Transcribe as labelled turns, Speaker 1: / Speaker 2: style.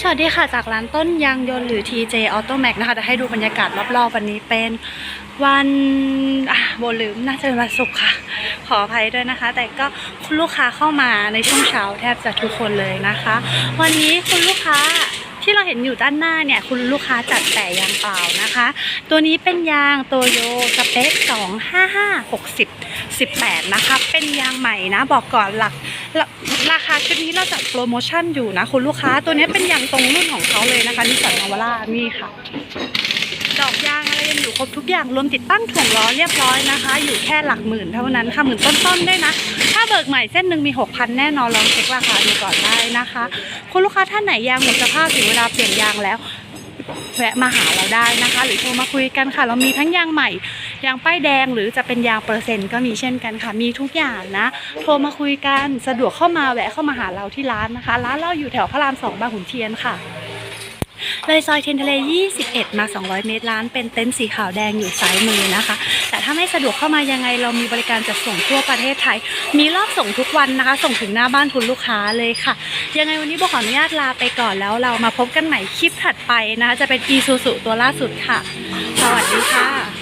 Speaker 1: สวัสดีค่ะจากร้านต้นยางยนต์หรือ TJ Auto Max นะคะจะให้ดูบรรยากาศรอบๆวันนี้เป็นวันอะโบลืมน่าจะเป็นวันศุกร์ค่ะ ขออภัยด้วยนะคะ แต่ก็คุณลูกค้าเข้ามาในช่วงเช้าแทบจะทุกคนเลยนะคะ วันนี้คุณลูกค้า ที่เราเห็นอยู่ด้านหน้าเนี่ยคุณลูกค้าจัดแต่ยางเปล่านะคะ ตัวนี้เป็นยางโตโยสเปค255 60 18 นะคะ เป็นยางใหม่นะ บอกก่อนหลักราคาชุดนี้เราจัดโปรโมชั่นอยู่นะคุณลูกค้าตัวนี้เป็นยางตรงรุ่นของเขาเลยนะคะนิสสันนาวาร่านี่ค่ะ ดอกยางอะไร ครบทุกอย่างรวมติดตั้งถ่วงล้อเรียบร้อยนะคะ อยู่แค่หลักหมื่นเท่านั้นค่ะหมื่นต้นๆได้นะ ถ้าเบิกใหม่เส้นหนึ่งมี 6,000 แน่นอนลองเช็คราคาดูก่อนได้นะคะคุณลูกค้าท่านไหนยางหมดสภาพถึงเวลาเปลี่ยนยางแล้วแวะมาหาเราได้นะคะ หรือโทรมาคุยกันค่ะ เรามีทั้งยางใหม่ยางป้ายแดงหรือจะเป็นยางเปอร์เซ็นต์ก็มีเช่นกันค่ะ มีทุกอย่างนะ โทรมาคุยกันสะดวกเข้ามาแวะเข้ามาหาเราที่ร้านนะคะ ร้านเราอยู่แถวพระรามสองบางขุนเทียนค่ะ เลยซอยเทนทะเล 21 มา 200 เมตรร้านเป็นเต็นท์สีขาวแดงอยู่ซ้ายมือนะคะ แต่ถ้าไม่สะดวกเข้ามายังไงเรามีบริการจัดส่งทั่วประเทศไทย มีรอบส่งทุกวันนะคะ ส่งถึงหน้าบ้านคุณลูกค้าเลยค่ะ ยังไงวันนี้โบขออนุญาตลาไปก่อนแล้วเรามาพบกันใหม่คลิปถัดไปนะคะจะเป็นอีซูซูตัวล่าสุดค่ะ สวัสดีค่ะ